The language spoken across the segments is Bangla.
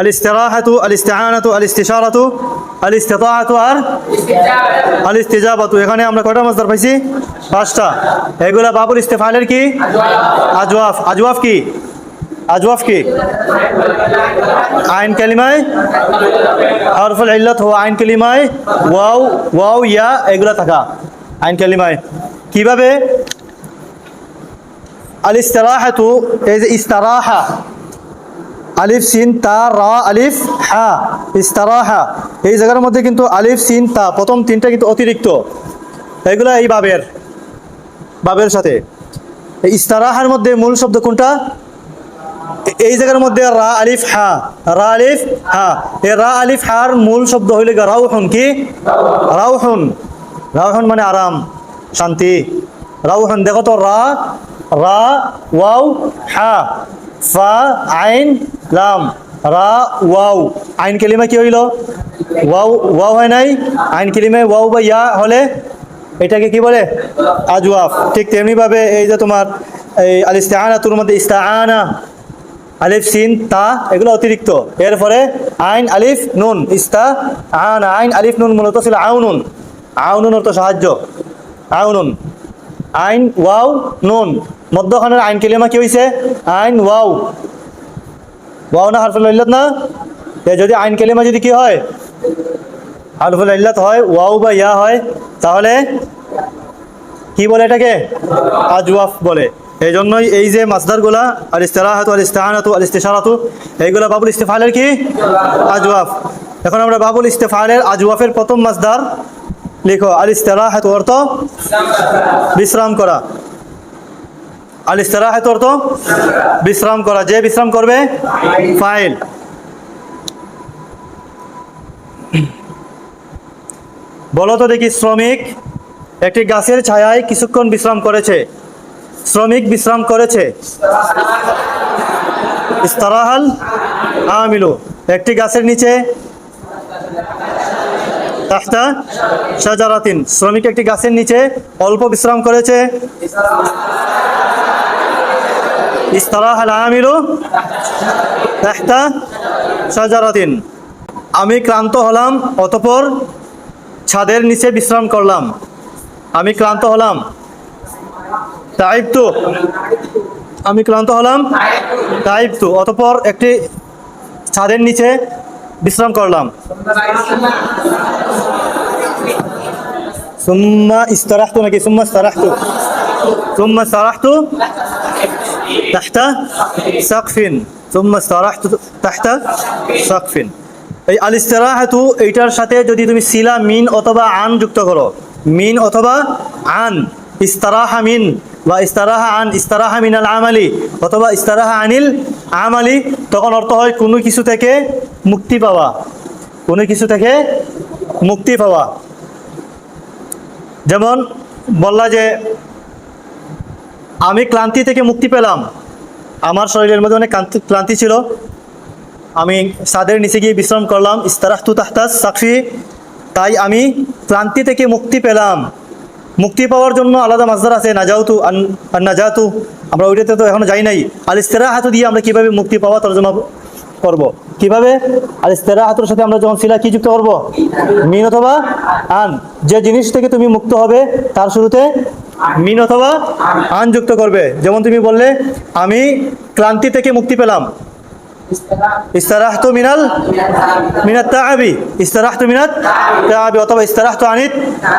আল ইস্তিশারাতু আল ইস্তিতাআতু আর ইস্তিজাবাতু এখানে আমরা কয়টা মাসদার পাইছি? পাঁচটা। এগুলা বাবুল ইস্তেফালের কি? আজওয়াফ। আজওয়াফ কি? আজওয়াফ কি? আইন কালিমায়? হরফুল ইল্লাত হো আইন কালিমায়? ওয়াও ওয়াও, ইয়া, এগুলা থাকা। আইন কালিমায়। কীভাবে? আল ইস্তারাহাতু এই যে ইস্তারাহা। আলিফ, সিন, তা, রা, আলিফ, হা ইস্তারাহা এই জায়গার মধ্যে কিন্তু আলিফ, সিন, তা, প্রথম তিনটা কিন্তু অতিরিক্ত। এগুলা এই বাবের বাবের সাথে। ইস্তারাহার মধ্যে মূল শব্দ কোনটা? এই জায়গার মধ্যে রা, আলিফ, হা। রা, আলিফ, হা। এই রা, আলিফ, হার মূল শব্দ হইল রাউহুন কি? রাউহুন। রাউহুন মানে আরাম, শান্তি। রাউহুন, দেখো তো রা রা, ওয়াও, হা, ফা, আইন লাম, রা, ওয়াও। আইন কেলিমা কি হইল? ওয়াও ওয়াও হয় নাই? আইন কেলিমায় ওয়াও বা ইয়া হলে এটাকে কি বলে? আজওয়াফ। ঠিক তেমনি ভাবে এই যে তোমার এই আল ইস্তাআনাতুর মধ্যে ইস্তাআনা, আলিফ, সিন, তা, এগুলো অতিরিক্ত। এরপরে আইন, আলিফ, নুন ইস্তা আন আইন, আলিফ, নুন মূলত ছিল আউনুন। আউনুন অর্থ সাহায্য। আউনুন। আইন, ওয়াও, নুন। মধ্যখানের আইন কেলিমা কি হয়েছে আইন, ওয়াও। ওয়াও না হারফুল ইল্লাত না? এ যদি আইন কেলিমা যদি কি হয়? হারফুল ইল্লাত হয়, ওয়াও বা ইয়া হয়, তাহলে কি বলে এটাকে? আজওয়াফ বলে। এই জন্যই এই যে মাসদারগুলা আল ইস্তেরাহাতু আল ইস্তেহানাতু আল ইস্তেশারাতু এইগুলা বাবুল ইস্তেফালের কি? আজওয়াফ। এখন আমরা বাবুল ইস্তেফালের আজওয়াফের প্রথম মাসদার লিখো আল ইস্তেরাহাতু অর্থ বিশ্রাম করা। আল ইস্তেরাহাতু অর্থ বিশ্রাম করা। যে বিশ্রাম করবে, ফাইল। বলো তো দেখি, শ্রমিক একটি গাছের ছায়ায় কিছুক্ষণ বিশ্রাম করেছে। শ্রমিক বিশ্রাম করেছে। ইস্তারাহাল আমিলু, একটি গাছের নিচে। তাহতা সাজারাতিন শ্রমিক একটি গাছের নিচে অল্প বিশ্রাম করেছে। ইস্তারাহাল আমিলু তাহতা সাজারাতিন আমি ক্লান্ত হলাম, অতপর ছাদের নিচে বিশ্রাম করলাম। আমি ক্লান্ত হলাম। তাইব তো আমি ক্লান্ত হলাম। তাইব তো অতপর একটি ছাদের নিচে বিশ্রাম করলাম। সুম্মা ইস্তারাহতু নাকি? সুম্মা ইস্তারাহতু। সুম্মা ইস্তারাহতু তাহতা সাকফিন সুম্মা ইস্তারাহতু তাহতা সাকফিন এই আল ইস্তারাহাতু এইটার সাথে যদি তুমি সিলা, মিন অথবা আন যুক্ত করো। মিন অথবা আন। ইস্তারাহা মিন বা ইস্তারাহা আন, ইস্তারাহা মিনাল আমালি অথবা ইস্তারাহা আনিল আমালি, তখন অর্থ হয় কোনো কিছু থেকে মুক্তি পাওয়া। কোনো কিছু থেকে মুক্তি পাওয়া। যেমন বললা যে আমি ক্লান্তি থেকে মুক্তি পেলাম। আমার শরীরের মধ্যে অনেক ক্লান্তি ছিল। আমি সাদের নিচে গিয়ে বিশ্রাম করলাম। ইস্তারাহতু তাহতাস সাকফি তাই আমি ক্লান্তি থেকে মুক্তি পেলাম। মুক্তি পাওয়ার জন্য আলাদা মাজদার আছে, নাজাউতু, আন নাজাতু। আমরা ওইটাতে তো এখনও যাই নাই। আল ইস্তেরাহাতু দিয়ে আমরা কীভাবে মুক্তি পাওয়া তর্জমা করব? কীভাবে? আল ইস্তেরাহাতুর সাথে আমরা যখন সিলা কি যুক্ত করব? মিন অথবা আন। যে জিনিস থেকে তুমি মুক্ত হবে, তার শুরুতে মিন অথবা আন যুক্ত করবে। যেমন তুমি বললে, আমি ক্লান্তি থেকে মুক্তি পেলাম। ইস্তারাহতু মিনাল মিনাত তাআবি। ইস্তারাহতু মিনাত তাআবি অথবা ইস্তারাহতু আনিত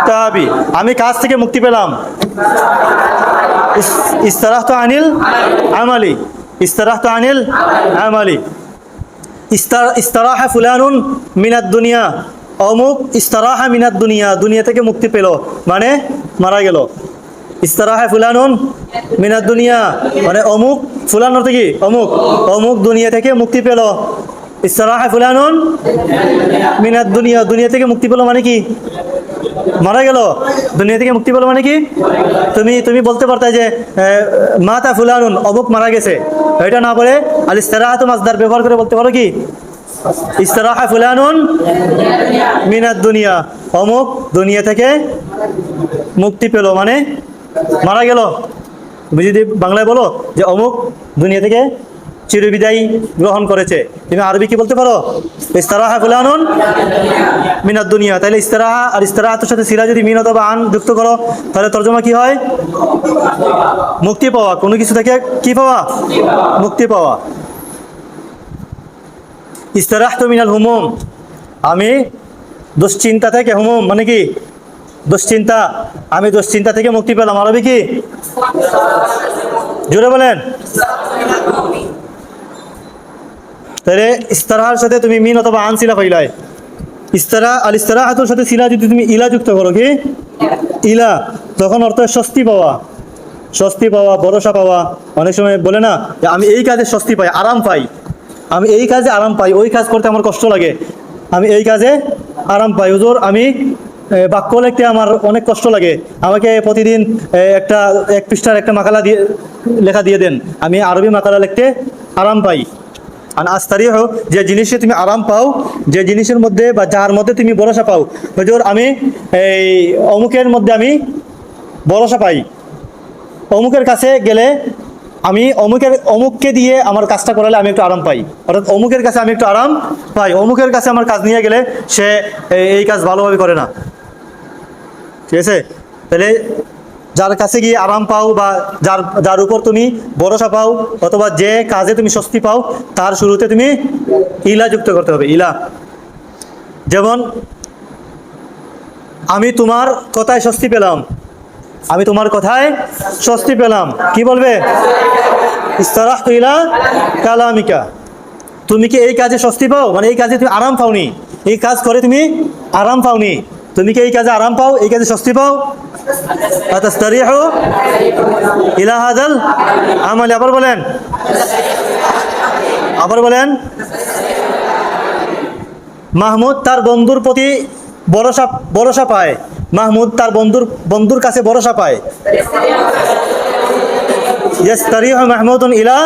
তাআবি। আমি কাজ থেকে মুক্তি পেলাম। ইস্তারাহতু আনিল আমালি। ইস্তারাহতু আনিল আমালি। ইস্তারাহা ফুলানুন মিনাত দুনিয়া। অমুক ইস্তারাহা মিনাত দুনিয়া। দুনিয়া থেকে মুক্তি পেল। মানে মারা গেল। ইস্তারাহা ফুলানুন মিনাত দুনিয়া। মানে অমুক ফুলান অর্থ কি? অমুক। অমুক দুনিয়া থেকে মুক্তি পেল। ইস্তারাহা ফুলানুন মিনার দুনিয়া। দুনিয়া থেকে মুক্তি পেল মানে কি? মারা গেল। দুনিয়া থেকে মুক্তি পেল মানে কি? তুমি তুমি বলতে পারতে যে মাতা ফুলানুন, অমুক মারা গেছে। এটা না বলে আর আল ইস্তারাহাত মাসদার ব্যবহার করে বলতে পারো কি? ইস্তারাহা ফুলানুন মিনাত দুনিয়া। অমুক দুনিয়া থেকে মুক্তি পেল মানে মারা গেল। তুমি যদি বাংলায় বলো যে অমুক দুনিয়া থেকে চিরবিদায় গ্রহণ করেছে, তুমি আরবি কি বলতে পারো? ইস্তারাহা ফুলানুন মিনাদ দুনিয়া। তাহলে ইস্তারাহা আর ইস্তারাহাতের সাথে সিরা যদি মিন অথবা আন যুক্ত করো, তাহলে তর্জমা কি হয়? মুক্তি পাওয়া। কোনো কিছু থেকে কি পাওয়া? মুক্তি পাওয়া। ইস্তারাহ তো মিনাল হুমুম। আমি দুশ্চিন্তা থেকে হুমুম। মানে কি? দুশ্চিন্তা, আমি দুশ্চিন্তা থেকে মুক্তি পেলাম। আরবি কি? জোরে বলেন। তাহলে ইস্তারাহার সাথে তুমি মিন অথবা আন সিলা পাইলাই ইস্তারা, আল ইস্তারাহাতুর সাথে সিলা যদি তুমি ইলা যুক্ত করো কি? ইলা, তখন অর্থ স্বস্তি পাওয়া। স্বস্তি পাওয়া, ভরসা পাওয়া। অনেক সময় বলে না যে আমি এই কাজে স্বস্তি পাই, আরাম পাই। আমি এই কাজে আরাম পাই, ওই কাজ করতে আমার কষ্ট লাগে। আমি এই কাজে আরাম পাই। হুজুর, আমি বাক্য লিখতে আমার অনেক কষ্ট লাগে। আমাকে প্রতিদিন একটা, এক পৃষ্ঠার একটা মাকালা দিয়ে, লেখা দিয়ে দেন। আমি আরবি মাকালা লিখতে আরাম পাই। আর আস্তারি হোক যে জিনিসে তুমি আরাম পাও, যে জিনিসের মধ্যে বা যার মধ্যে তুমি ভরসা পাও। হুজুর, আমি এই অমুকের মধ্যে আমি ভরসা পাই। অমুকের কাছে গেলে আমি অমুকের, অমুককে দিয়ে আমার কাজটা করালে আমি একটু আরাম পাই। অর্থাৎ অমুকের কাছে আমি একটু আরাম পাই। অমুকের কাছে আমার কাজ নিয়ে গেলে সে এই কাজ ভালোভাবে করে না। ঠিক আছে? তাহলে যার কাছে গিয়ে আরাম পাও বা যার যার উপর তুমি ভরসা পাও অথবা যে কাজে তুমি স্বস্তি পাও, তার শুরুতে তুমি ইলা যুক্ত করতে হবে, ইলা। যেমন, আমি তোমার কথায় স্বস্তি পেলাম। আমি তোমার কথায় স্বস্তি পেলাম। কি বলবে? ইলা কালামিকা। তুমি কি এই কাজে স্বস্তি পাও? মানে এই কাজে তুমি আরাম পাওনি। এই কাজ করে তুমি আরাম পাওনি। তুমি কি এই কাজে আরাম পাও? এই কাজে স্বস্তি পাও? ইলাহাদাল ইলা হাদাল আমল। আবার বলেন। আবার বলেন। মাহমুদ তার বন্ধুর প্রতি ভরসা ভরসা পায়। মাহমুদ তার বন্ধুর বন্ধুর কাছে ভরসা পায়। মাহমুদুন ইলা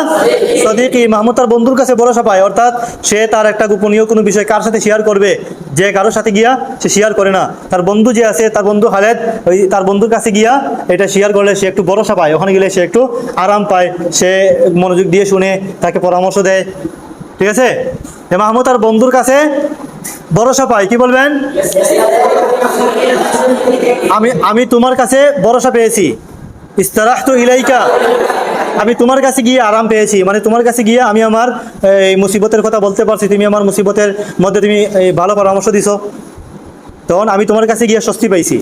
সদিকি। মাহমুদ তার বন্ধুর কাছে ভরসা পায় অর্থাৎ সে তার একটা গোপনীয় কোনো বিষয় কার সাথে শেয়ার করবে, যে কারোর সাথে গিয়া সে শেয়ার করে না। তার বন্ধু যে আছে, তার বন্ধু খালেদ ওই তার বন্ধুর কাছে গিয়া এটা শেয়ার করলে সে একটু ভরসা পায় ওখানে গেলে সে একটু আরাম পায়, সে মনোযোগ দিয়ে শুনে, তাকে পরামর্শ দেয়। ঠিক আছে? মাহমুদ তার বন্ধুর কাছে ভরসা পায় কি বলবেন? আমি আমি তোমার কাছে ভরসা পেয়েছি। ইস্তারাহ তো ইলাইকা। আমি তোমার কাছে গিয়ে আরাম পেয়েছি। মানে তোমার কাছে গিয়ে আমি আমার, এই, মুসিবতের কথা বলতে পারছি। তুমি আমার মুসিবতের মধ্যে তুমি ভালো পরামর্শ দিছো। তখন আমি তোমার কাছে গিয়ে স্বস্তি পাইছি।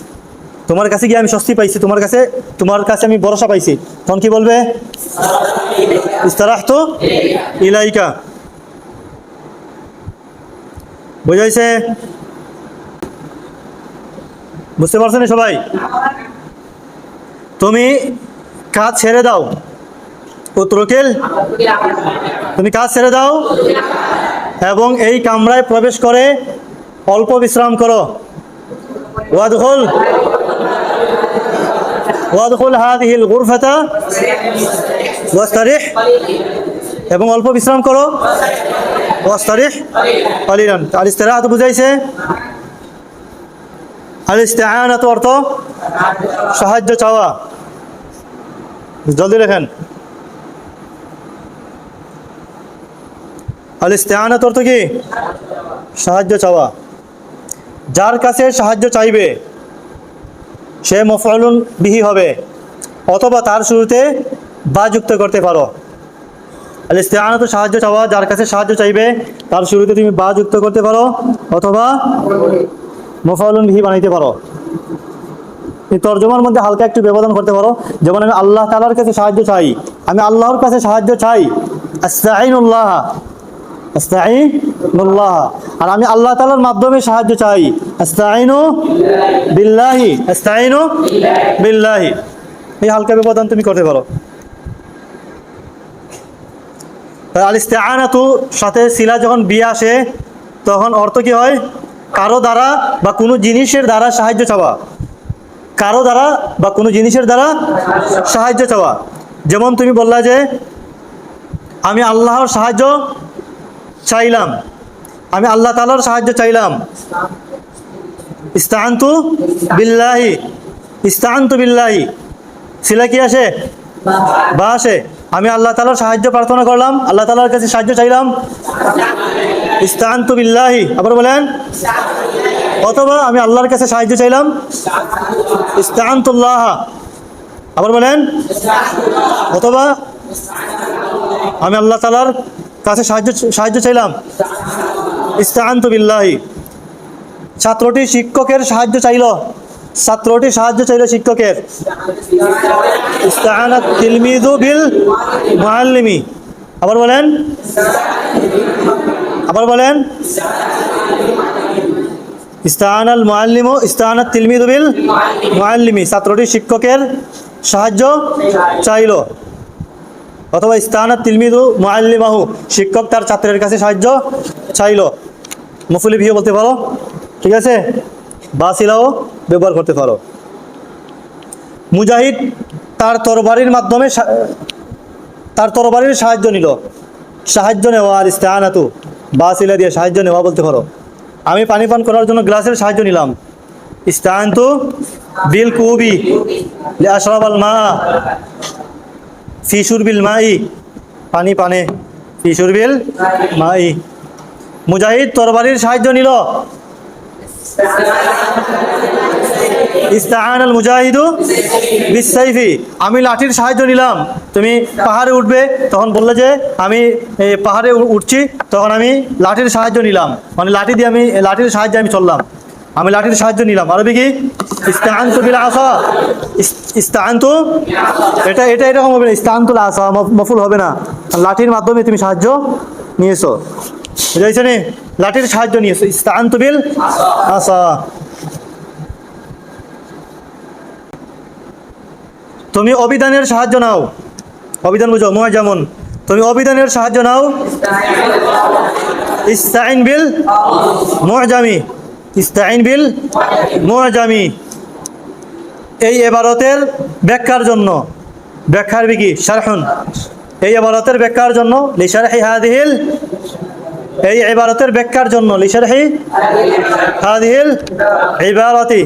তোমার কাছে গিয়ে আমি স্বস্তি পাইছি। তোমার কাছে তোমার কাছে আমি ভরসা পাইছি। তখন কি বলবে? ইস্তারাহ তো ইলাইকা। বুঝাইছে? বুঝতে পারছেন সবাই? তুমি কাজ ছেড়ে দাও। উত্তরকিল তুমি কাজ ছেড়ে দাও এবং এই কামরায় প্রবেশ করে অল্প বিশ্রাম করো। ওয়াদখুল ওয়াদখুল হাদিহিল গুরফাতা, ওয়াস্তারিহ, এবং অল্প বিশ্রাম করো। দশ ওয়াস্তারিহ কালিলান আর ইস্তেরাহাত বুঝাইছে। আর ইস্তেআনাত অর্থ সাহায্য চাওয়া। জলদি লেখেন। আল ইস্তেআনাত অর্থ কি? সাহায্য চাওয়া। যার কাছে সাহায্য চাইবে, সে মফলুন বিহি হবে, অথবা তার শুরুতে বা যুক্ত করতে পারো। আল তো সাহায্য চাওয়া, যার কাছে সাহায্য চাইবে, তার শুরুতে তুমি বা যুক্ত করতে পারো, অথবা মফাউলুন বিহি বানাইতে পারো। এই তর্জমার মধ্যে হালকা একটু ব্যবধান করতে পারো। যেমন আমি আল্লাহ তালার কাছে সাহায্য চাই, আমি আল্লাহর কাছে সাহায্য চাই। আস্তাইনুল্লাহ আস্তাইনুল্লাহ আর আমি আল্লাহ তালার মাধ্যমে সাহায্য চাই। আস্তাইনু বিল্লাহি আস্তাইনু বিল্লাহি। এই হালকা ব্যবধান তুমি করতে পারো। আল ইস্তেআনাতু সাথে শিলা যখন বিয়ে আসে, তখন অর্থ কি হয়? কারও দ্বারা বা কোনো জিনিসের দ্বারা সাহায্য চাওয়া। কারও দ্বারা বা কোনো জিনিসের দ্বারা সাহায্য চাওয়া। যেমন তুমি বললা যে, আমি আল্লাহর সাহায্য চাইলাম। আমি আল্লাহ তালার সাহায্য চাইলাম। ইস্তাহান্তু বিল্লাহি। ইস্তাহান্তু বিল্লাহি। সিলা কি আসে? বা আসে। আমি আল্লাহ তালার সাহায্য প্রার্থনা করলাম। আল্লাহ তালার কাছে সাহায্য চাইলাম। ইস্তান্ত বিল্লাহি। আবার বলেন, অথবা আমি আল্লাহর কাছে সাহায্য চাইলাম, ইস্তান্তুল্লাহ। আবার বলেন, অথবা আমি আল্লাহ তালার কাছে সাহায্য সাহায্য চাইলাম, ইস্তান্ত বিল্লাহি। ছাত্রটি শিক্ষকের সাহায্য চাইল। ছাত্রটি সাহায্য চাইল শিক্ষকের। বিল আবার বলেন আবার বলেন? ইস্তাহানাল মুআল্লিমু, ইস্তাহানাত তিলমিদু বিল মুআল্লিমি। ছাত্রটি শিক্ষকের সাহায্য চাইল। অথবা ইস্তাহানাত তিলমিদু মুআল্লিমাহু, শিক্ষক তার ছাত্রের কাছে সাহায্য চাইল। মুফুলি ভিও বলতে পারো? ঠিক আছে? বাসিলাও ব্যবহার করতে পারো। মুজাহিদ তার তরবারির মাধ্যমে তার তরবারির সাহায্য নিল। সাহায্য নেওয়া, আর ইস্তাহানাতু। বাসিলা দিয়ে সাহায্য নেওয়া বলতে পারো। আমি পানি পান করার জন্য গ্লাসের সাহায্য নিলাম। স্থান তো বিল কুবি আশরাব মা ফিসুর বিল মাই। পানি পানে ফিসুর বিল মাই। মুজাহিদ তরবারির সাহায্য নিল। ইস্তাহান আল মুজাহিদু বিসাইফি আমি লাঠির সাহায্য নিলাম। তুমি পাহাড়ে উঠবে, তখন বললে যে আমি পাহাড়ে উঠছি, তখন আমি লাঠির সাহায্য নিলাম। মানে লাঠি দিয়ে আমি, লাঠির সাহায্যে আমি চললাম। আমি লাঠির সাহায্য নিলাম। আরবি কি? ইস্তাহান্তু বিল আসা ইস- ইস্তাহান্তু, এটা এটা এরকম হবে না। ইস্তাহান্তুল আসা মফুল হবে না। লাঠির মাধ্যমে তুমি সাহায্য নিয়েছো। বুঝাইছে নি? লাঠির সাহায্য নিয়েছো। ইস্তাহান্তু বিল আসা তুমি অভিধানের সাহায্য নাও। অভিধান বুঝো ময় যেমন, তুমি অভিধানের সাহায্য নাও। ইস্তাইন বিল মুআজামি ইস্তাইন বিল মুআজামি এই এবারতের ব্যাখ্যার জন্য। ব্যাখ্যার বিকি শারহুন। এই এবারতের ব্যাখ্যার জন্য লিশারহি হাদিহিল। এই ইবারতের ব্যাখ্যার জন্য লিশারহি হাদিহিল। ইবারতি।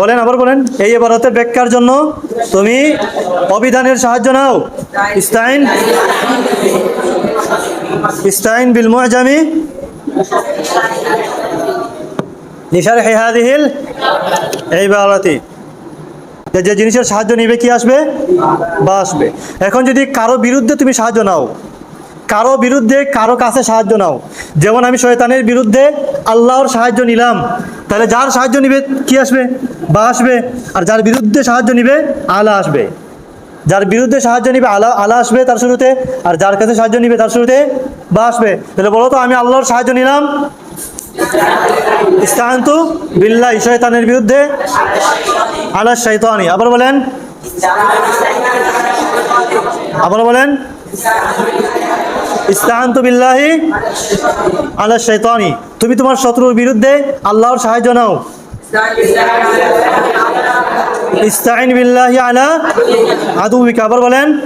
বলেন, আবার বলেন, এই এবারতের ব্যাখ্যার জন্য তুমি অভিধানের সাহায্য নাও। ইস্তাইন ইস্তাইন বিল মুআজামি। লিশারহি হাদিহিল ইবারতি যে যে জিনিসের সাহায্য নিবে, কি আসবে? বা আসবে। এখন যদি কারও বিরুদ্ধে তুমি সাহায্য নাও, কারও বিরুদ্ধে কারও কাছে সাহায্য নাও, যেমন আমি শয়তানের বিরুদ্ধে আল্লাহর সাহায্য নিলাম তাহলে যার সাহায্য নিবে, কি আসবে? বা আসবে। আর যার বিরুদ্ধে সাহায্য নিবে, আলা আসবে। যার বিরুদ্ধে সাহায্য নিবে, আলা আলা আসবে তার শুরুতে। আর যার কাছে সাহায্য নিবে তার শুরুতে, বা আসবে। তাহলে বলো তো, আমি আল্লাহর সাহায্য নিলাম? ইস্তাহান্তু বিল্লাহ, শয়তানের বিরুদ্ধে। আলা শৈতানি আবার বলেন। আবার বলেন। ইস্তাহান্তু বিল্লাহি আলা শৈতানি। তুমি তোমার শত্রুর বিরুদ্ধে আল্লাহর সাহায্য নাও। ইস্তাইন বিল্লাহি আলা আদুবিকা আবার বলেন।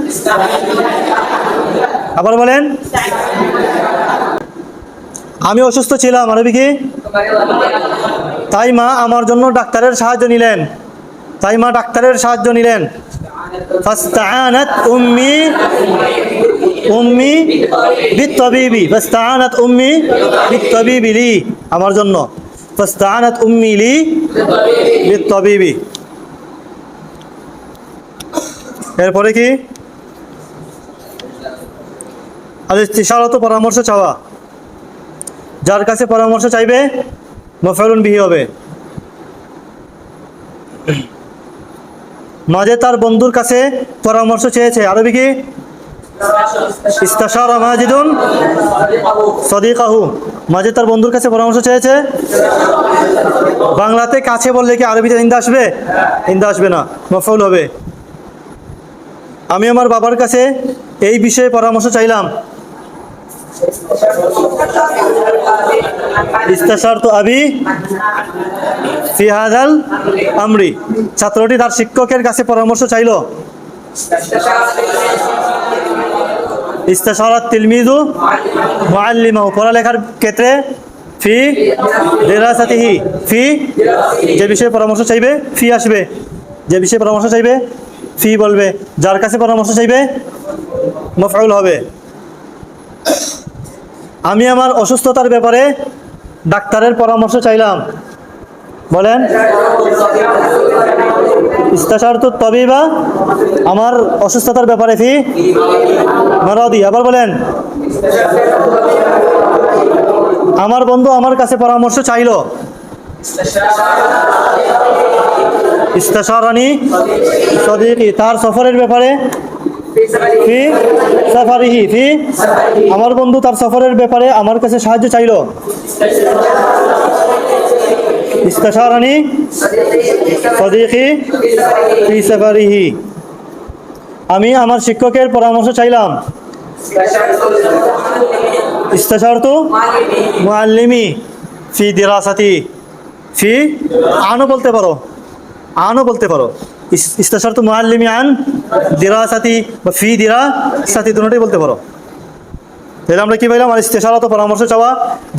আবার বলেন। আমি অসুস্থ ছিলাম, আরবি তাই মা আমার জন্য ডাক্তারের সাহায্য নিলেন। তাই মা ডাক্তারের সাহায্য নিলেন। ফাস্তাআনাত উম্মি উম্মি বিত্তাবিবি ফাস্তাআনাত উম্মি বিত্তাবিবি লি, আমার জন্য। ফাস্তাআনাত উম্মি লি বিত্তাবিবি। এরপরে কি? আর ইস্তিশারত পরামর্শ চাওয়া। যার কাছে পরামর্শ চাইবে মফেলুন বিহি হবে। মাঝে তার বন্ধুর কাছে পরামর্শ চেয়েছে। আরবি কি? ইস্তাশার মাজিদুন সদিকাহু। মাঝে তার বন্ধুর কাছে পরামর্শ চেয়েছে, বাংলাতে কাছে বললে কি আরবিতে ইন্দা আসবে? ইন্দা আসবে না মফল হবে। আমি আমার বাবার কাছে এই বিষয়ে পরামর্শ চাইলাম। ইস্তাশার তো আবি ফিহাদাল আমরি। ছাত্রটি তার শিক্ষকের কাছে পরামর্শ চাইল। ইস্তাশারাত তিলমিদু মুআল্লিমাহু, পড়ালেখার ক্ষেত্রে ফি দিরাসাতিহি, ফি যে বিষয়ে পরামর্শ চাইবে, ফি আসবে। যে বিষয়ে পরামর্শ চাইবে, ফি বলবে। যার কাছে পরামর্শ চাইবে, মফউল হবে। আমি আমার অসুস্থতার ব্যাপারে ডাক্তারের পরামর্শ চাইলাম। বলেন। ইস্তাশার তো তবেই বা আমার অসুস্থতার ব্যাপারে ফি? মারাদি আবার বলেন। আমার বন্ধু আমার কাছে পরামর্শ চাইলো। ইস্তাশারানি সদিকি তার সফরের ব্যাপারে আমার বন্ধু তার সফরের ব্যাপারে আমার কাছে সাহায্য চাইলো। ইস্তাশারানি সদিকি ফি সাফারিহি আমি আমার শিক্ষকের পরামর্শ চাইলাম। ইস্তাশারতু মুআল্লিমি ফি দিরাসাতি ফি আনও বলতে পারো। আনও বলতে পারো। ইস- ইস্তাশারতু মুআল্লিমি আন দিরাসাতি বা ফি দিরাসাতি দুটোই বলতে পারো। তাহলে আমরা কি পাইলাম? আর ইস্তেশারত পরামর্শ চাওয়া,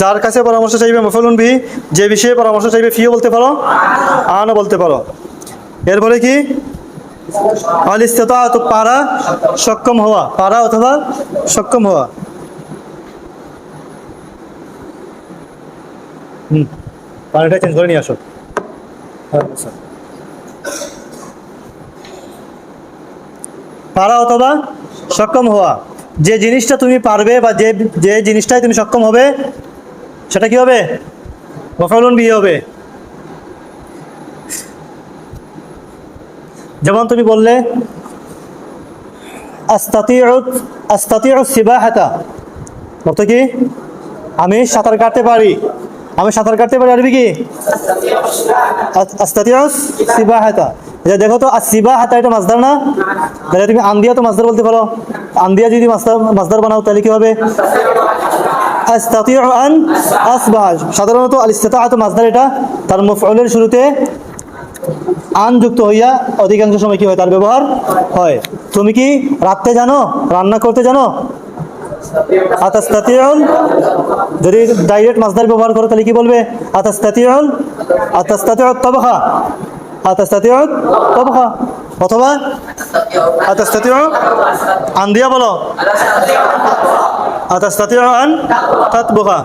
যার কাছে পরামর্শ চাইবে মফলুন বি যে বিষয়ে পরামর্শ চাইবে ফিও বলতে পারো, আনও বলতে পারো। এরপরে কি? আল ইস্তেতাআত পারা, সক্ষম হওয়া। পারা অথবা সক্ষম হওয়া। হুম পানিটা চেঞ্জ করে নিয়ে আসো। পারা অথবা সক্ষম হওয়া। যে জিনিসটা তুমি পারবে বা যে যে জিনিসটায় তুমি সক্ষম হবে, সেটা কি হবে? মফাউলুন বিয়ে হবে। যেমন তুমি বললে কি? আমি সাঁতার কাটতে পারি। আমি সাঁতার কাটতে পারি, আরবি কি? দেখো তো সিবাহাতা এটা মাছদার না? তাহলে তুমি আন্দিয়া তো মাছদার বলতে পারো। আন্দিয়া যদি মাছদার মাছদার বানাও, তাহলে কি হবে? আস্তাতিউ আন আসবাহ সাধারণত আল ইস্তাতাআত মাছদার এটা, তার মফউলের শুরুতে আন যুক্ত হইয়া অধিকাংশ সময় কি হয়? তার ব্যবহার হয়। তুমি কি রাত্রে জানো? রান্না করতে জানো? আতাস্তাতিউল, যদি ডাইরেক্ট মাছদার ব্যবহার করো, তাহলে কি বলবে? আতাস্তাতিউল আতাস্তাতিউ তবখা আতাস্তাতিউ তবখা অথবা আন দিয়া বলো। আন তাত বোকা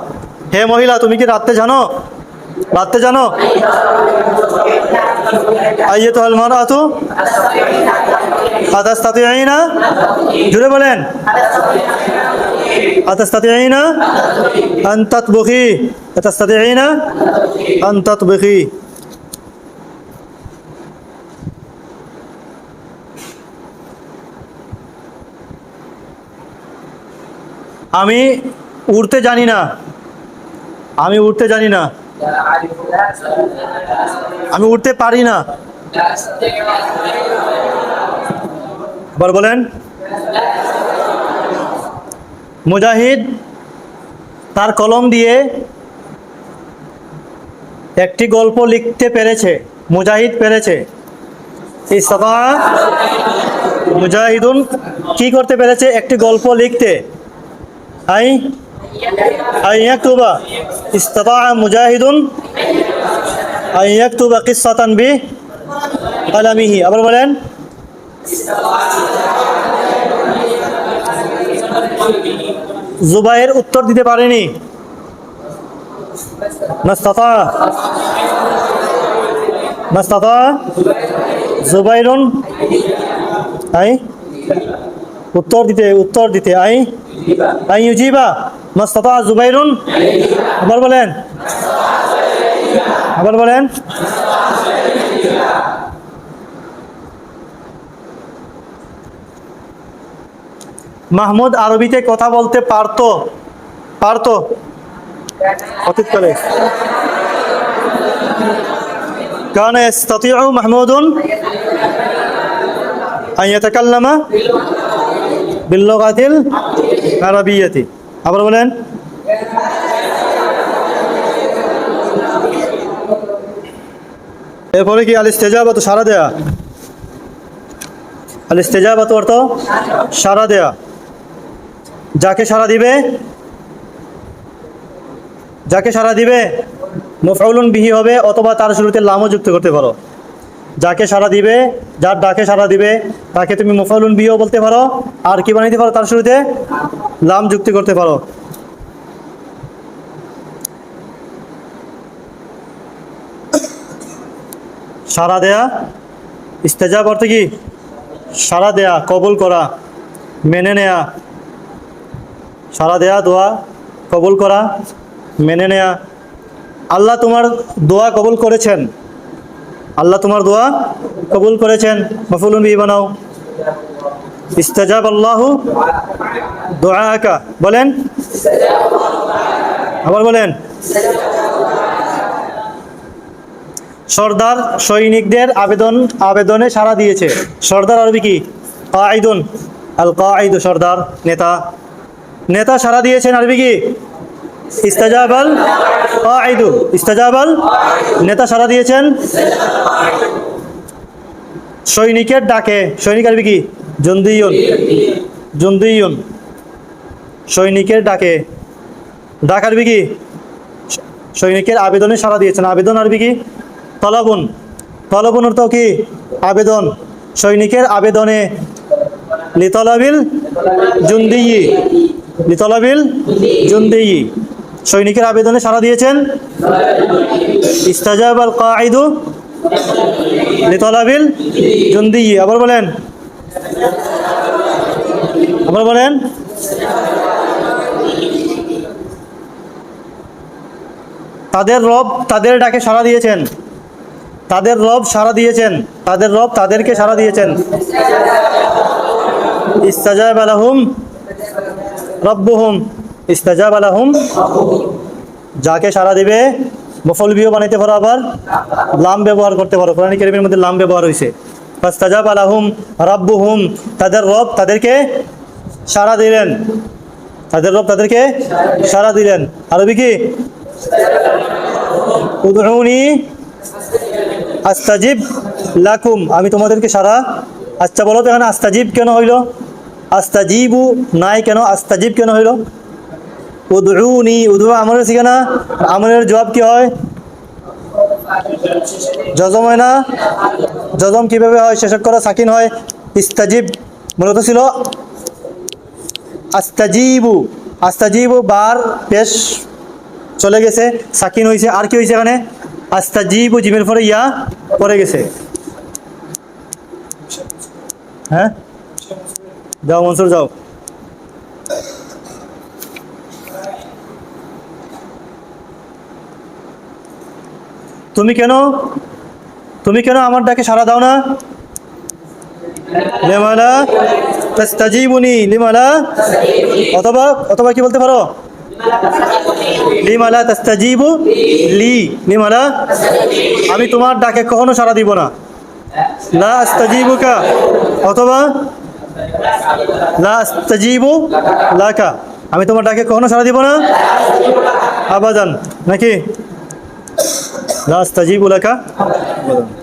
হে মহিলা, তুমি কি রাত্রে জানো? রাত্রে জানো? আইয়ে তো হল মারা তো তাতে আই না জুড়ে বলেন। আতাস্তাতিআইনা আন আই না আন তাতবখি আমি উড়তে জানি না। আমি উড়তে জানি না। আমি উঠতে পারি না। বলেন। মুজাহিদ তার কলম দিয়ে একটি গল্প লিখতে পেরেছে। মুজাহিদ পেরেছে। মুজাহিদুন কি করতে পেরেছে? একটি গল্প লিখতে। আই ইয়াকতুবা ইস্তাতা মুজাহিদুন আই ইয়াকতুবা কিসসাতান বি কালামিহি আবার বলেন জুবাইর উত্তর দিতে পারেনি। মাস্তাতা। মাস্তাতা। জুবাইরুন। আই। উত্তর দিতে উত্তর দিতে আই আই ইউজিবা মাস্তাতা জুবাইরুন আবার বলেন আবার বলেন মাহমুদ আরবিতে কথা বলতে পারতো পারতো অতীতকালে كان يستطيع محمود أن يتكلم বিল্লগাতিল আরবিয়াতি। আবার বলেন। এরপরে কি আল ইস্তেজাবাত সারা দেয়া আল ইস্তেজাবাত অর্থ সারা দেয়া যাকে সারা দিবে? যাকে সারা দিবে? মোফাউলুন বিহি হবে অথবা তার শুরুতে লামও যুক্ত করতে পারো। যাকে সারা দিবে, যার ডাকে সারা দিবে, তাকে তুমি মুফালুন বিও বলতে পারো, আর কি বানাইতে পারো তার শুরুতে? লাম যুক্তি করতে পারো। সারা দেয়া, ইস্তেজাব অর্থ কি? সারা দেয়া, কবুল করা, মেনে নেয়া। সারা দেয়া, দোয়া কবুল করা, মেনে নেয়া। আল্লাহ তোমার দোয়া কবুল করেছেন। আল্লাহ তোমার দোয়া কবুল করেছেন। মফুলুন বানাও। ইস্তেজাব বলেন। আবার বলেন। সর্দার সৈনিকদের আবেদন, আবেদনে সাড়া দিয়েছে। সর্দার আরবি কি? কাঈদুন। আল কাঈদু সর্দার, নেতা। নেতা সাড়া দিয়েছেন আরবি কি? ইস্তাজাবাল আইদু, ইস্তাজাবাল নেতা সাড়া দিয়েছেন। সৈনিকের ডাকে, সৈনিক আরবি কি? জন্দিয়ন জন্দিয়ন। সৈনিকের ডাকে। ডাক আরবি কি? সৈনিকের আবেদনে সাড়া দিয়েছেন। আবেদন আরবি কি? তলবন। তলবন অর্থ কি? আবেদন। সৈনিকের আবেদনে। লিতলাবিল জুন্দিয়ি। লিতলাবিল জুন্দিয়ি। সৈনিকের আবেদনে সাড়া দিয়েছেন? ইস্তাজাব আল কাঈদু লিতলাবিল জুন্দিয়ি আবার বলেন। আবার বলেন। তাদের রব তাদের ডাকে সাড়া দিয়েছেন। তাদের রব সাড়া দিয়েছেন। তাদের রব তাদেরকে সাড়া দিয়েছেন। ইস্তাজাব আলাহুম রব্বুহুম। ইস্তাজাব আলাহুম। যাকে সাড়া দিবে মফল বিও বানাইতে পারো আবার, লাম ব্যবহার করতে পারো। কোরআন কেরিমের মধ্যে লাম ব্যবহার হয়েছে ফাস্তাজাব আলাহুম রব্বুহুম, তাদের রব তাদেরকে সাড়া দিলেন। তাদের রব তাদেরকে সাড়া দিলেন। আরবি কি? উদরুনি আস্তাজিব লাকুম। আমি তোমাদেরকে সারা আচ্ছা বলো তো এখানে আস্তাজিব কেন হইল? আস্তাজিবু নাই কেন? আস্তাজিব কেন হইল? উদরুনি উদরু আমলের ঠিকানা, আমলের জবাব কি হয়? জজম হয় না? জজম কীভাবে হয়? শেষক করা সাকিন হয়। ইস্তাজিব মূলত ছিল আস্তাজিবু। আস্তাজিবু বার পেশ চলে গেছে, সাকিন হয়েছে আর কি হয়েছে এখানে? আস্তাজিবু জিমের পরে ইয়া পড়ে গেছে। হ্যাঁ? যাও মনসুর, যাও। তুমি কেন? তুমি কেন আমার ডাকে সাড়া দাও না? অথবা অথবা কি বলতে পারো? লি আমি তোমার ডাকে কখনো সাড়া দিব না। লা অথবা লা আমি তোমার ডাকে কখনো সাড়া দিব না? আবাদান, নাকি? লা আস্তাজিবু লাকা আবাদান